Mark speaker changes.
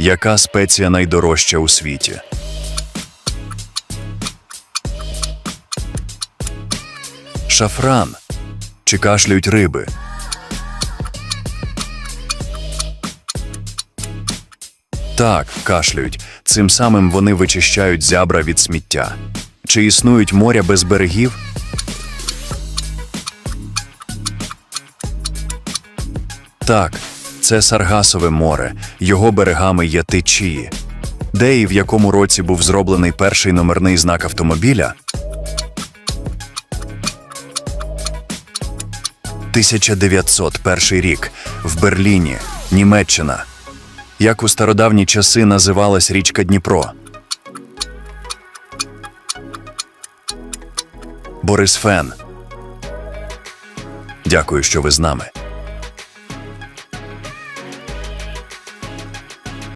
Speaker 1: Яка спеція найдорожча у світі? Шафран. Чи кашлюють риби? Так, кашлюють. Цим самим вони вичищають зябра від сміття. Чи існують моря без берегів? Так, це Саргасове море. Його берегами є течії. Де і в якому році був зроблений перший номерний знак автомобіля? 1901 рік в Берліні, Німеччина. Як у стародавні часи називалась річка Дніпро? Борис Фен. Дякую, що ви з нами.